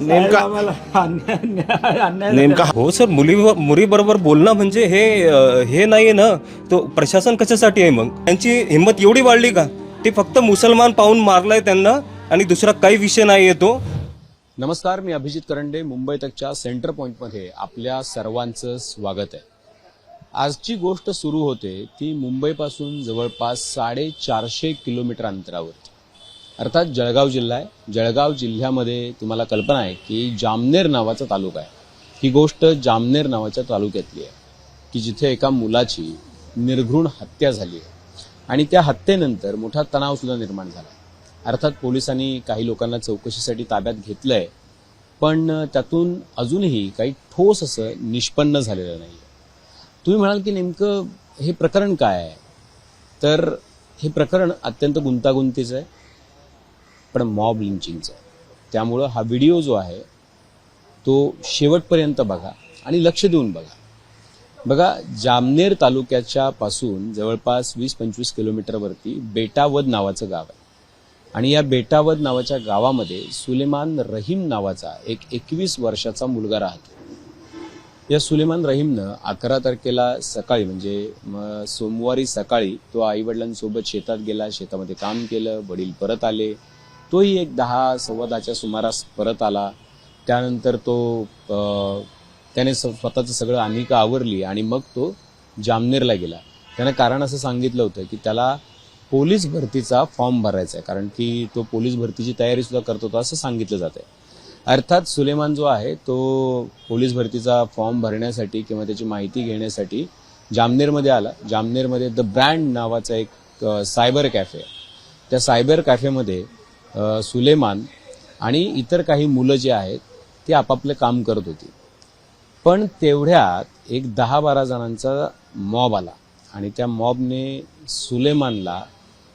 नेमका नेमका हो सर मुली मुलीबरोबर बोलणं म्हणजे हे हे नाहीये ना. तो प्रशासन कशासाठी आहे मग? त्यांची हिंमत एवढी वाढली का? ते फक्त मुसलमान पाहून मारलाय त्यांना आणि दुसरा काही विषय नाही तो. नमस्कार मी अभिजित करंडे मुंबई तकच्या सेंटर पॉईंटमध्ये आपल्या सर्वांचं स्वागत आहे. आजची गोष्ट सुरू होते ती मुंबईपासून जवळपास साडेचारशे किलोमीटर अंतरावरती. अर्थात जळगाव जिल्हा आहे. जळगाव जिल्ह्यामध्ये तुम्हाला कल्पना आहे की जामनेर नावाचा तालुका आहे. ही गोष्ट जामनेर नावाच्या तालुक्यातली आहे. की जिथे एका मुलाची निर्घृण हत्या झाली आहे. आणि त्या हत्येनंतर मोठा तणाव सुद्धा निर्माण झाला अर्थात पोलिसांनी काही लोकांना चौकशीसाठी ताब्यात घेतलं आहे पण त्यातून अजूनही काही ठोस असं निष्पन्न झालेलं नाही तुम्ही म्हणाल की नेमकं हे प्रकरण काय आहे? तर हे प्रकरण अत्यंत गुंतागुंतीचं आहे. पण मॉब लिंचिंगचं त्यामुळं हा व्हिडिओ जो आहे तो शेवटपर्यंत बघा आणि लक्ष देऊन बघा. बघा जामनेर तालुक्याच्या पासून जवळपास वीस पंचवीस किलोमीटरवरती बेटावद नावाचं गाव आहे. आणि या बेटावद नावाच्या गावामध्ये सुलेमान रहीम नावाचा एक एकवीस वर्षाचा मुलगा राहतो. या सुलेमान रहीमनं अकरा तारखेला सकाळी म्हणजे सोमवारी सकाळी तो आईवडिलांसोबत शेतात गेला शेतामध्ये काम केलं वडील परत आले. तोही एक दहा सव्वा दहाच्या सुमारास परत आला. त्यानंतर तो त्याने स- स्वतःचं सगळं अनिका आवरली आणि मग तो जामनेरला गेला. त्यानं कारण असं सांगितलं होतं की त्याला पोलीस भरतीचा फॉर्म भरायचा आहे कारण की तो पोलीस भरतीची तयारी सुद्धा करत होता असं सांगितलं जात आहे अर्थात सुलेमान जो आहे तो पोलीस भरतीचा फॉर्म भरण्यासाठी किंवा त्याची माहिती घेण्यासाठी जामनेरमध्ये आला. जामनेरमध्ये द ब्रँड नावाचा एक सायबर कॅफे आहे. त्या सायबर कॅफेमध्ये सुलेमान आणि इतर काही मुलं जे आहेत ती आपापलं काम करत होती. पण तेवढ्यात एक दहा बारा जणांचा मॉब आला आणि त्या मॉबने सुलेमानला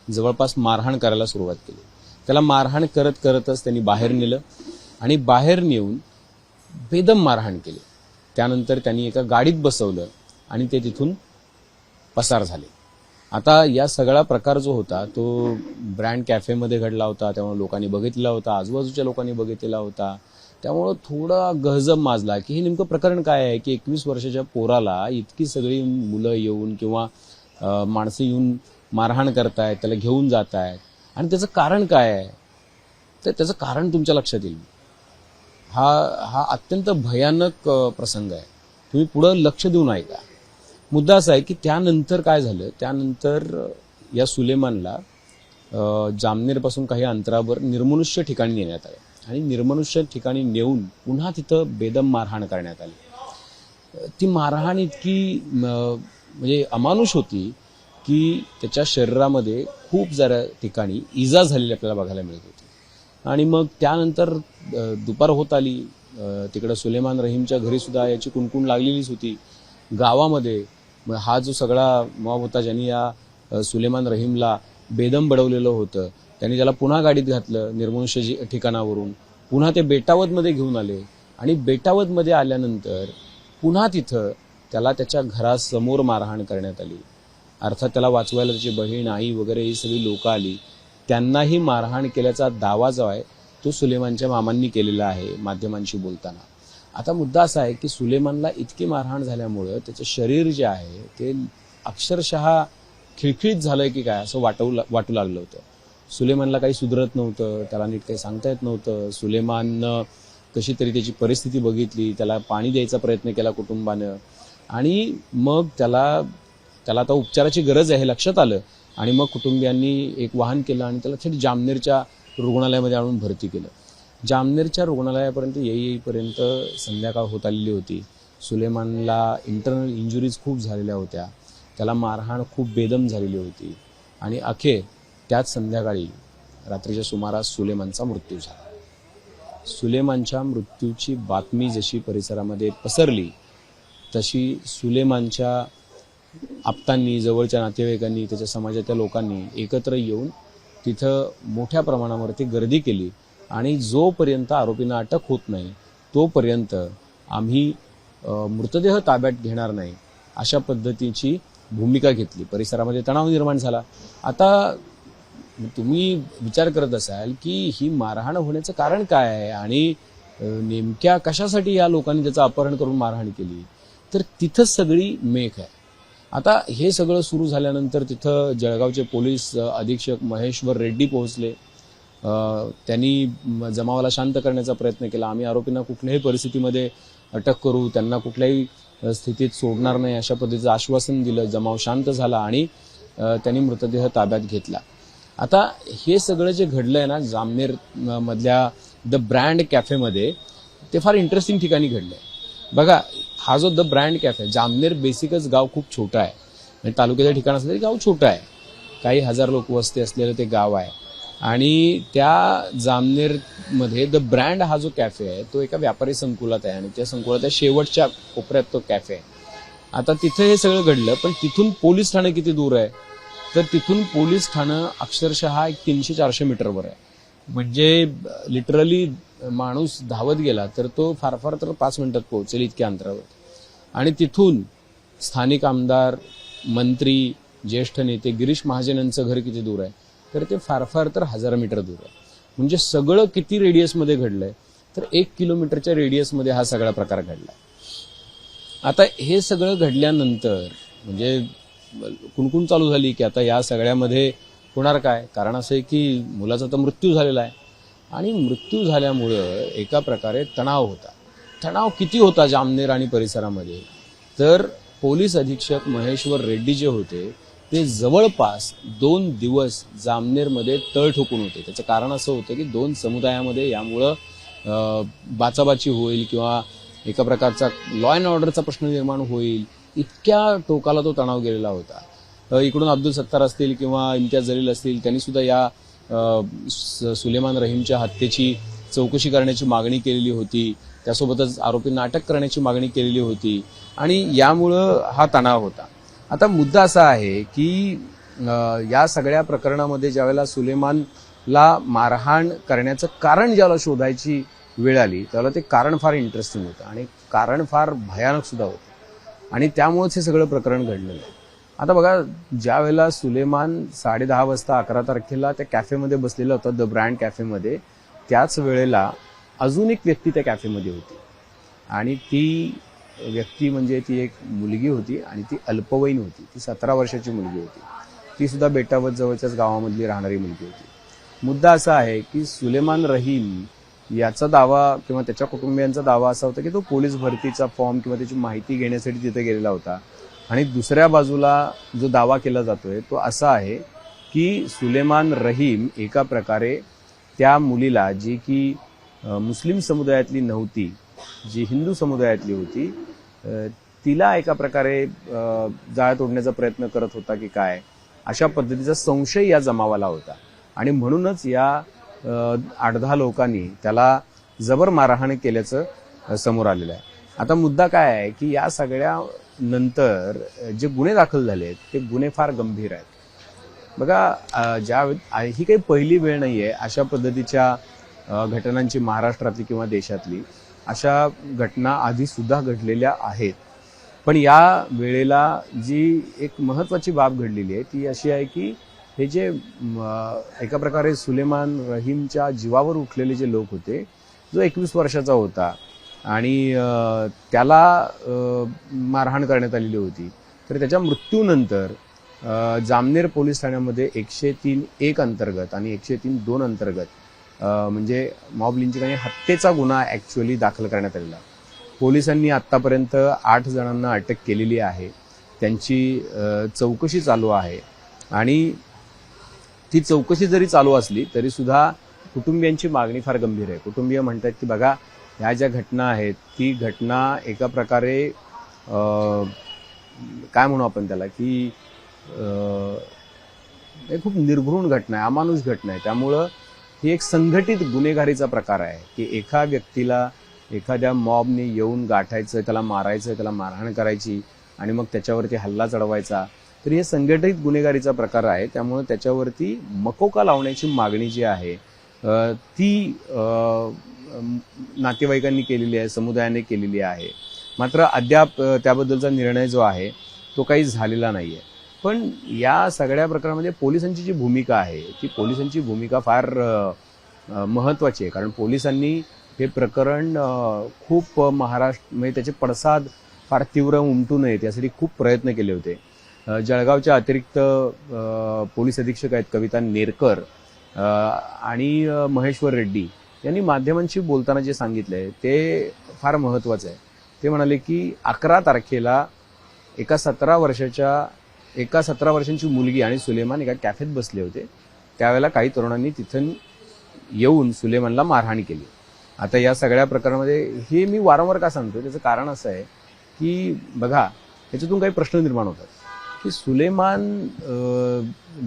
जवळपास मारहाण करायला सुरुवात केली. त्याला मारहाण करत करतच त्यांनी बाहेर नेलं आणि बाहेर नेऊन बेदम मारहाण केली. त्यानंतर त्यांनी एका गाडीत बसवलं आणि ते तिथून पसार झाले. आता या सगळा प्रकार जो होता तो ब्रँड कॅफेमध्ये घडला होता त्यामुळे लोकांनी बघितलेला होता आजूबाजूच्या लोकांनी बघितलेला होता. त्यामुळं थोडा गहजम माजला की हे नेमकं प्रकरण काय आहे की एकवीस वर्षाच्या पोराला इतकी सगळी मुलं येऊन किंवा माणसं येऊन मारहाण करतायत त्याला घेऊन जात आहेत आणि त्याचं कारण काय आहे? तर त्याचं कारण तुमच्या लक्षात येईल. हा हा अत्यंत भयानक प्रसंग आहे. तुम्ही पुढं लक्ष देऊन ऐका मुद्दा असा आहे की त्यानंतर काय झालं? त्यानंतर या सुलेमानला जामनेरपासून काही अंतरावर निर्मनुष्य ठिकाणी नेण्यात आलं. आणि निर्मनुष्य ठिकाणी नेऊन पुन्हा तिथं बेदम मारहाण करण्यात आली. ती मारहाण इतकी म्हणजे अमानुष होती की त्याच्या शरीरामध्ये खूप जरा ठिकाणी इजा झालेली आपल्याला बघायला मिळत होती. आणि मग त्यानंतर दुपार होत आली. तिकडं सुलेमान रहीमच्या घरी सुद्धा याची कुणकुण लागलेलीच होती. गावामध्ये मग हा जो सगळा मॉब होता ज्यांनी या सुलेमान रहीमला बेदम बडवलेलं होतं त्यांनी त्याला पुन्हा गाडीत घातलं निर्मनुष्य ठिकाणावरून पुन्हा ते बेटावदमध्ये घेऊन आले आणि बेटावदमध्ये आल्यानंतर पुन्हा तिथं त्याला त्याच्या घरासमोर मारहाण करण्यात आली. अर्थात त्याला वाचवायला त्याची बहीण आई वगैरे ही सगळी लोकं आली. त्यांनाही मारहाण केल्याचा दावा जो आहे तो सुलेमानच्या मामांनी केलेला आहे माध्यमांशी बोलताना. आता मुद्दा असा आहे की सुलेमानला इतकी मारहाण झाल्यामुळं त्याचं शरीर जे आहे ते अक्षरशः खिळखिळीत झालंय की काय असं वाटवू वाटू लागलं होतं. सुलेमानला काही सुधरत नव्हतं त्याला नीट काही सांगता येत नव्हतं. सुलेमाननं कशी तरी त्याची परिस्थिती बघितली त्याला पाणी द्यायचा प्रयत्न केला कुटुंबानं. आणि मग त्याला त्याला आता उपचाराची गरज आहे हे लक्षात आलं. आणि मग कुटुंबियांनी एक वाहन केलं आणि त्याला थेट जामनेरच्या रुग्णालयामध्ये आणून भरती केलं. जामनेरच्या रुग्णालयापर्यंत येई येईपर्यंत संध्याकाळ होत आलेली होती. सुलेमानला इंटरनल इंजुरीज खूप झालेल्या होत्या. त्याला मारहाण खूप बेदम झालेली होती. आणि अखेर त्याच संध्याकाळी रात्रीच्या सुमारास सुलेमानचा मृत्यू झाला. सुलेमानच्या मृत्यूची बातमी जशी परिसरामध्ये पसरली तशी सुलेमानच्या आप्तांनी जवळच्या नातेवाईकांनी त्याच्या समाजाच्या लोकांनी एकत्र येऊन तिथं मोठ्या प्रमाणावरती गर्दी केली. आणि जोपर्यंत आरोपींना अटक होत नाही तोपर्यंत आम्ही मृतदेह ताब्यात घेणार नाही अशा पद्धतीची भूमिका घेतली. परिसरामध्ये तणाव निर्माण झाला. आता तुम्ही विचार करत असाल की ही मारहाण होण्याचं कारण काय आहे आणि नेमक्या कशासाठी या लोकांनी त्याचं अपहरण करून मारहाण केली? तर तिथंच सगळी मेख आहे. आता हे सगळं सुरू झाल्यानंतर तिथं जळगावचे पोलीस अधीक्षक महेश्वर रेड्डी पोहोचले. त्यांनी जमावाला शांत करण्याचा प्रयत्न केला. आम्ही आरोपींना कुठल्याही परिस्थितीमध्ये अटक करू त्यांना कुठल्याही स्थितीत सोडणार नाही अशा पद्धतीचं आश्वासन दिलं. जमाव शांत झाला आणि त्यांनी मृतदेह ताब्यात घेतला. आता हे सगळं जे घडलंय ना जामनेर मधल्या द ब्रँड कॅफेमध्ये ते फार इंटरेस्टिंग ठिकाणी घडलंय. बघा हा जो द ब्रँड कॅफे जामनेर बेसिकच गाव खूप छोटा आहे. म्हणजे तालुक्याचं ठिकाण असलं तरी गाव छोटं आहे. काही हजार लोक वस्ती असलेलं ते गाव आहे. आणि त्या जामनेरमध्ये द ब्रँड हा जो कॅफे आहे तो एका व्यापारी संकुलात आहे आणि त्या संकुलाच्या शेवटच्या कोपऱ्यात तो कॅफे आहे. आता तिथं हे सगळं घडलं पण तिथून पोलीस ठाणं किती दूर आहे? तर तिथून पोलीस ठाणं अक्षरशः एक तीनशे चारशे मीटरवर आहे. म्हणजे लिटरली माणूस धावत गेला तर तो फार फार तर पाच मिनिटात पोहोचेल इतक्या अंतरावर. आणि तिथून स्थानिक आमदार मंत्री ज्येष्ठ नेते गिरीश महाजन यांचं घर किती दूर आहे? तर ते फार फार तर हजार मीटर दूर आहे. म्हणजे सगळं किती रेडियसमध्ये घडलंय तर एक किलोमीटरच्या रेडियसमध्ये हा सगळा प्रकार घडला. आता हे सगळं घडल्यानंतर म्हणजे कुणकुण चालू झाली की आता या सगळ्यामध्ये होणार काय? कारण असं आहे की मुलाचा तर मृत्यू झालेला आहे. आणि मृत्यू झाल्यामुळं एका प्रकारे तणाव होता. तणाव किती होता जामनेर आणि परिसरामध्ये? तर पोलीस अधीक्षक महेश्वर रेड्डी जे होते ते जवळपास दोन दिवस जामनेरमध्ये तळ ठोकून होते. त्याचं कारण असं होतं की दोन समुदायामध्ये यामुळं बाचाबाची होईल किंवा एका प्रकारचा लॉ अँड ऑर्डरचा प्रश्न निर्माण होईल इतक्या टोकाला तो तणाव गेलेला होता. इकडून अब्दुल सत्तार असतील किंवा इम्तियाज जलील असतील त्यांनी सुद्धा या स- सुलेमान रहीमच्या हत्येची चौकशी करण्याची मागणी केलेली होती. त्यासोबतच आरोपींना अटक करण्याची मागणी केलेली होती. आणि यामुळं हा तणाव होता. आता मुद्दा असा आहे की या सगळ्या प्रकरणामध्ये ज्यावेळेला सुलेमानला मारहाण करण्याचं कारण ज्याला शोधायची वेळ आली त्याला ते कारण फार इंटरेस्टिंग होतं आणि कारण फार भयानक सुद्धा होतं. आणि त्यामुळेच हे सगळं प्रकरण घडलेलं आहे. आता बघा ज्या वेळेला सुलेमान साडे दहा वाजता अकरा तारखेला त्या कॅफेमध्ये बसलेला होता द ब्रँड कॅफेमध्ये त्याच वेळेला अजून एक व्यक्ती त्या कॅफेमध्ये होती. आणि ती व्यक्ती म्हणजे ती एक मुलगी होती आणि ती अल्पवयीन होती. ती सतरा वर्षाची मुलगी होती. ती सुद्धा बेटावत जवळच्याच गावामधली राहणारी मुलगी होती. मुद्दा असा आहे की सुलेमान रहीम याचा दावा किंवा त्याच्या कुटुंबियांचा दावा असा होता की तो पोलीस भरतीचा फॉर्म किंवा त्याची माहिती घेण्यासाठी तिथे गेलेला होता. आणि दुसऱ्या बाजूला जो दावा केला जातोय तो असा आहे की सुलेमान रहीम एका प्रकारे त्या मुलीला जी की मुस्लिम समुदायातली नव्हती जी हिंदू समुदायातली होती तिला एका प्रकारे जाळ तोडण्याचा प्रयत्न करत होता की काय? अशा पद्धतीचा संशय या जमावाला होता. आणि म्हणूनच या आठ दहा लोकांनी त्याला जबर मारहाण केल्याचं समोर आलेलं आहे. आता मुद्दा काय आहे की या सगळ्या नंतर जे गुन्हे दाखल झाले आहेत ते गुन्हे फार गंभीर आहेत. बघा ज्या ही काही पहिली वेळ नाही आहे अशा पद्धतीच्या घटनांची महाराष्ट्रातली किंवा देशातली. अशा घटना आधी सुद्धा घडलेल्या आहेत. पण या वेळेला जी एक महत्वाची बाब घडलेली आहे ती अशी आहे की हे जे एका प्रकारे सुलेमान रहीमच्या जीवावर उठलेले जे लोक होते जो एकवीस वर्षाचा होता आणि त्याला मारहाण करण्यात आलेली होती. तर त्याच्या मृत्यूनंतर जामनेर पोलीस ठाण्यामध्ये एकशे तीन एक अंतर्गत आणि एकशे तीन दोन अंतर्गत म्हणजे मॉब लिंचिंग आणि हत्येचा गुन्हा ॲक्च्युअली दाखल करण्यात आलेला. पोलिसांनी आत्तापर्यंत आठ जणांना अटक केलेली आहे. त्यांची चौकशी चालू आहे. आणि ती चौकशी जरी चालू असली तरी सुद्धा कुटुंबियांची मागणी फार गंभीर आहे. कुटुंबीय म्हणतात की बघा ह्या ज्या घटना आहेत ती घटना एका प्रकारे काय म्हणू आपण त्याला की हे खूप निर्घृण घटना आहे अमानुष घटना आहे. त्यामुळं ही एक संघटित गुन्हेगारीचा प्रकार आहे की एका व्यक्तीला एखाद्या मॉबने येऊन गाठायचं त्याला मारायचं त्याला मारहाण करायची आणि मग त्याच्यावरती हल्ला चढवायचा तर हे संघटित गुन्हेगारीचा प्रकार आहे. त्यामुळे त्याच्यावरती मकोका लावण्याची मागणी जी आहे ती नातेवाईकांनी केलेली आहे समुदायाने केलेली आहे. मात्र अद्याप त्याबद्दलचा निर्णय जो आहे तो काही झालेला नाही आहे पण या सगळ्या प्रकारामध्ये पोलिसांची जी भूमिका आहे ती पोलिसांची भूमिका फार महत्त्वाची आहे. कारण पोलिसांनी हे प्रकरण खूप महाराष्ट्र म्हणजे त्याचे पडसाद फार तीव्र उमटू नयेत यासाठी खूप प्रयत्न केले होते. जळगावच्या अतिरिक्त पोलीस अधीक्षक आहेत कविता नेरकर आणि महेश्वर रेड्डी. यांनी माध्यमांशी बोलताना जे सांगितलं आहे ते फार महत्वाचं आहे. ते म्हणाले की अकरा तारखेला एका सतरा वर्षाच्या एका सतरा वर्षांची मुलगी आणि सुलेमान एका कॅफेत बसले होते. त्यावेळेला काही तरुणांनी तिथून येऊन सुलेमानला मारहाण केली. आता या सगळ्या प्रकरणामध्ये हे मी वारंवार का सांगतो त्याचं कारण असं आहे की बघा याच्यातून काही प्रश्न निर्माण होतात. की सुलेमान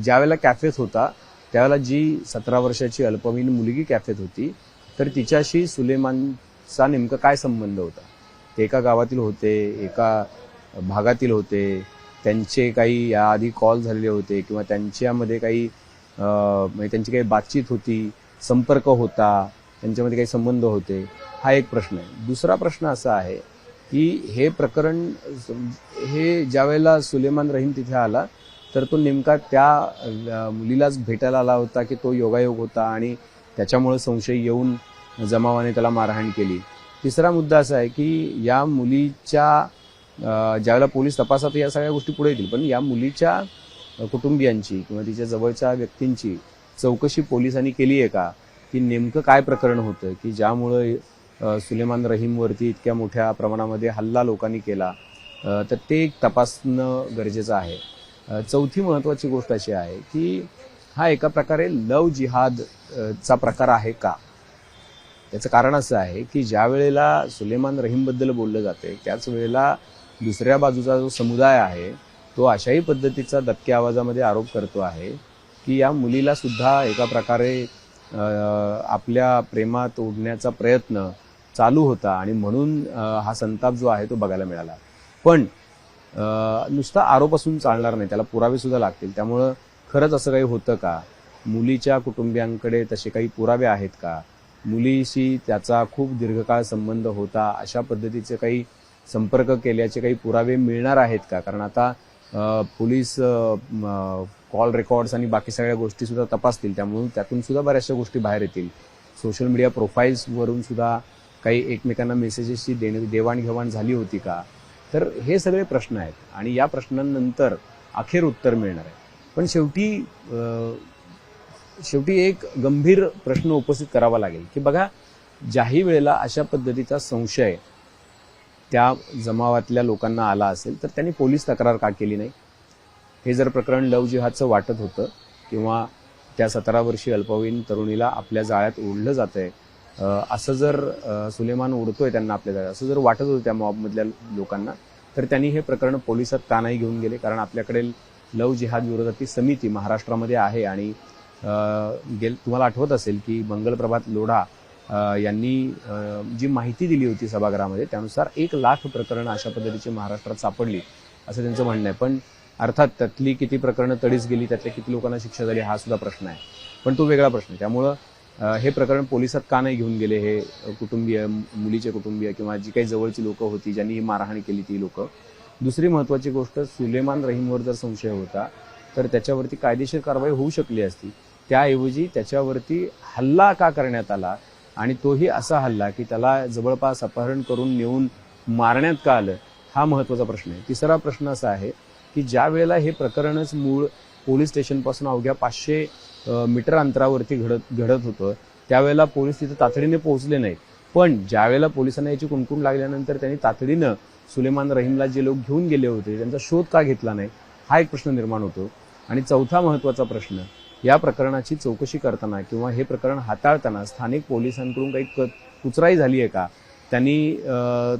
ज्यावेळेला कॅफेत होता त्यावेळेला जी सतरा वर्षाची अल्पवयीन मुलगी कॅफेत होती तर तिच्याशी सुलेमानचा नेमका काय संबंध होता? ते एका गावातील होते एका भागातील होते त्यांचे काही याआधी कॉल झालेले होते किंवा त्यांच्यामध्ये काही म्हणजे त्यांची काही बातचीत होती संपर्क होता त्यांच्यामध्ये काही संबंध होते हा एक प्रश्न आहे. दुसरा प्रश्न असा आहे की हे प्रकरण हे ज्यावेळेला सुलेमान रहीम तिथे आला तर तो नेमका त्या मुलीलाच भेटायला आला होता की तो योगायोग होता आणि त्याच्यामुळे संशय येऊन जमावाने त्याला मारहाण केली. तिसरा मुद्दा असा आहे की या मुलीच्या ज्यावेळेला पोलीस तपासात या सगळ्या गोष्टी पुढे येतील पण या मुलीच्या कुटुंबियांची किंवा तिच्या जवळच्या व्यक्तींची चौकशी पोलिसांनी केली आहे का? की नेमकं काय प्रकरण होतं? की ज्यामुळं सुलेमान रहीमवरती इतक्या मोठ्या प्रमाणामध्ये हल्ला लोकांनी केला? तर ते एक तपासणं गरजेचं आहे. चौथी महत्त्वाची गोष्ट अशी आहे की हा एका प्रकारे लव जिहाद चा प्रकार आहे का? याचं कारण असं आहे की ज्या वेळेला सुलेमान रहीमबद्दल बोललं जाते त्याच वेळेला दुसऱ्या बाजूचा जो समुदाय आहे तो अशाही पद्धतीचा दबक्या आवाजामध्ये आरोप करतो आहे की या मुलीला सुद्धा एका प्रकारे आपल्या प्रेमात ओढण्याचा प्रयत्न चालू होता आणि म्हणून हा संताप जो आहे तो बघायला मिळाला. पण नुसता आरोप असून चालणार नाही त्याला पुरावे सुद्धा लागतील. त्यामुळं खरंच असं काही होतं का? मुलीच्या कुटुंबियांकडे तसे काही पुरावे आहेत का? मुलीशी त्याचा खूप दीर्घकाळ संबंध होता अशा पद्धतीचे काही संपर्क केल्याचे काही पुरावे मिळणार आहेत का? कारण आता पोलीस कॉल रेकॉर्ड्स आणि बाकी सगळ्या गोष्टी सुद्धा तपासतील. त्यामुळे त्यातून सुद्धा बऱ्याचशा गोष्टी बाहेर येतील. सोशल मीडिया प्रोफाईल्सवरून सुद्धा काही एकमेकांना मेसेजेसची देण देवाणघेवाण झाली होती का? तर हे सगळे प्रश्न आहेत. आणि या प्रश्नांनंतर अखेर उत्तर मिळणार आहे. पण शेवटी शेवटी एक गंभीर प्रश्न उपस्थित करावा लागेल की बघा ज्याही वेळेला अशा पद्धतीचा संशय त्या जमावातल्या लोकांना आला असेल तर त्यांनी पोलीस तक्रार का केली नाही? हे जर प्रकरण लव जिहादचं वाटत होतं किंवा त्या सतरा वर्षी अल्पवयीन तरुणीला आपल्या जाळ्यात ओढलं जात आहे असं जर सुलेमान ओढतोय त्यांना आपल्या जाळ्यात असं जर वाटत होतं त्या मॉबमधल्या लोकांना तर त्यांनी हे प्रकरण पोलिसात का नाही घेऊन गेले? कारण आपल्याकडे लव जिहाद विरोधातली समिती महाराष्ट्रामध्ये आहे आणि गेल तुम्हाला आठवत असेल की मंगलप्रभात लोढा यांनी जी माहिती दिली होती सभागृहामध्ये त्यानुसार एक लाख प्रकरणं अशा पद्धतीची महाराष्ट्रात सापडली असं त्यांचं म्हणणं आहे. पण अर्थात त्यातली किती प्रकरणं तडीस गेली त्यातल्या किती लोकांना शिक्षा झाली हा सुद्धा प्रश्न आहे. पण तो वेगळा प्रश्न आहे. त्यामुळं हे प्रकरण पोलिसात का नाही घेऊन गेले हे कुटुंबीय मुलीचे कुटुंबीय किंवा जी काही जवळची लोकं होती ज्यांनी ही मारहाण केली ती लोकं. दुसरी महत्वाची गोष्ट सुलेमान रहीमवर जर संशय होता तर त्याच्यावरती कायदेशीर कारवाई होऊ शकली असती. त्याऐवजी त्याच्यावरती हल्ला का करण्यात आला आणि तोही असा हल्ला की त्याला जवळपास अपहरण करून नेऊन मारण्यात का आलं हा महत्त्वाचा प्रश्न आहे. तिसरा प्रश्न असा आहे की ज्या वेळेला हे प्रकरणच मूळ पोलीस स्टेशनपासून अवघ्या पाचशे मीटर अंतरावरती घडत घडत होतं त्यावेळेला पोलीस तिथं तातडीने पोहोचले नाहीत. पण ज्यावेळेला पोलिसांना याची कुणकुण लागल्यानंतर त्यांनी तातडीनं सुलेमान रहीमला जे लोक घेऊन गेले होते त्यांचा शोध का घेतला नाही हा एक प्रश्न निर्माण होतो. आणि चौथा महत्त्वाचा प्रश्न या प्रकरणाची चौकशी करताना किंवा हे प्रकरण हाताळताना स्थानिक पोलिसांकडून काही क- कुचराई झाली आहे का? त्यांनी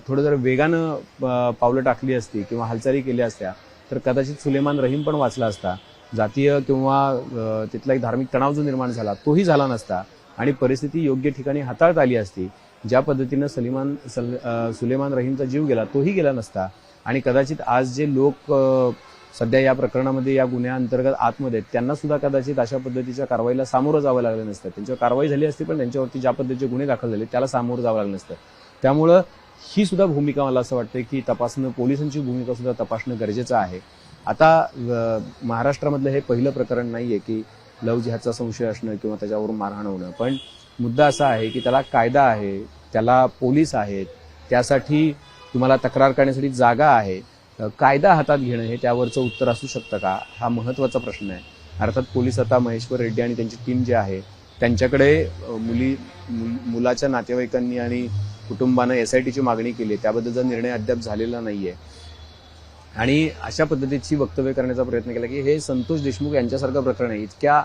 थोडं जर वेगानं पावलं टाकली असती किंवा हालचाली केल्या असत्या तर कदाचित सुलेमान रहीम पण वाचला असता जातीय किंवा तिथला एक धार्मिक तणाव जो निर्माण झाला तोही झाला नसता आणि परिस्थिती योग्य ठिकाणी हाताळता आली असती ज्या पद्धतीनं सलिमान सल सुलेमान रहीमचा जीव गेला तोही गेला नसता आणि कदाचित आज जे लोक सध्या या प्रकरणामध्ये या गुन्ह्याअंतर्गत आतमध्ये आहेत, त्यांना सुद्धा कदाचित अशा पद्धतीच्या कारवाईला सामोरं जावं लागलं नसतं. त्यांच्यावर कारवाई झाली असती पण त्यांच्यावरती ज्या पद्धतीचे गुन्हे दाखल झाले त्याला सामोरं जावं लागलं नसतं. त्यामुळं ही सुद्धा भूमिका मला असं वाटतं की तपासणं पोलिसांची भूमिका सुद्धा तपासणं गरजेचं आहे. आता महाराष्ट्रामधलं हे पहिलं प्रकरण नाहीये की लव जिहादचा संशय असणं किंवा त्याच्यावर मारहाण होणं. पण मुद्दा असा आहे की त्याला कायदा आहे त्याला पोलीस आहेत त्यासाठी तुम्हाला तक्रार करण्यासाठी जागा आहे. कायदा हातात घेणं हे त्यावरचं उत्तर असू शकतं का? हा महत्त्वाचा प्रश्न आहे. अर्थात पोलीस आता महेश्वर रेड्डी आणि त्यांची टीम जी आहे त्यांच्याकडे मुली मुलाच्या नातेवाईकांनी आणि कुटुंबानं एस आय टीची मागणी केली आहे. त्याबद्दलचा निर्णय अद्याप झालेला नाहीये. आणि अशा पद्धतीची वक्तव्य करण्याचा प्रयत्न केला की हे संतोष देशमुख यांच्यासारखं प्रकरण आहे. इतक्या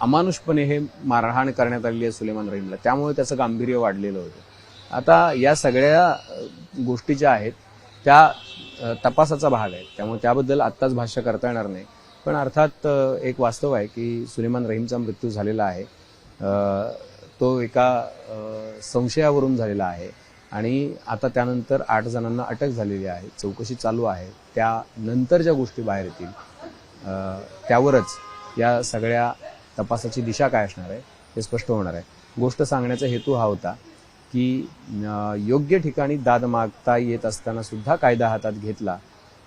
अमानुषपणे हे मारहाण करण्यात आलेली आहे सुलेमान रहीमला. त्यामुळे त्याचं गांभीर्य वाढलेलं होतं. आता या सगळ्या गोष्टी ज्या आहेत त्या तपासाचा भाग आहे. त्यामुळे त्याबद्दल आत्ताच भाष्य करता येणार नाही. पण अर्थात एक वास्तव आहे की सुलेमान रहीमचा मृत्यू झालेला आहे. तो एका संशयावरून झालेला आहे. आणि आता त्यानंतर आठ जणांना अटक झालेली आहे. चौकशी चालू आहे. त्यानंतर ज्या गोष्टी बाहेर येतील त्यावरच या सगळ्या तपासाची दिशा काय असणार आहे हे स्पष्ट होणार आहे. गोष्ट सांगण्याचा हेतू हा होता की योग्य ठिकाणी दाद मागता येत असताना सुद्धा कायदा हातात घेतला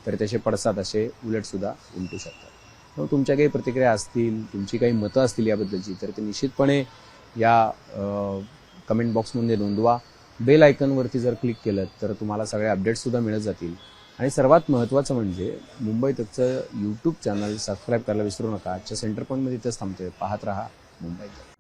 तर त्याचे पडसाद असे उलट सुद्धा उलटू शकतात. मग तुमच्या काही प्रतिक्रिया असतील तुमची काही मतं असतील याबद्दलची तर ते निश्चितपणे या कमेंट बॉक्समध्ये नोंदवा. बेल आयकनवरती जर क्लिक केलं तर तुम्हाला सगळे अपडेट्ससुद्धा मिळत जातील. आणि सर्वात महत्त्वाचं म्हणजे मुंबई तकचं यूट्यूब चॅनल सबस्क्राईब करायला विसरू नका. आजच्या सेंटर पॉईंटमध्ये इथंच थांबतोय. पाहत राहा मुंबई तक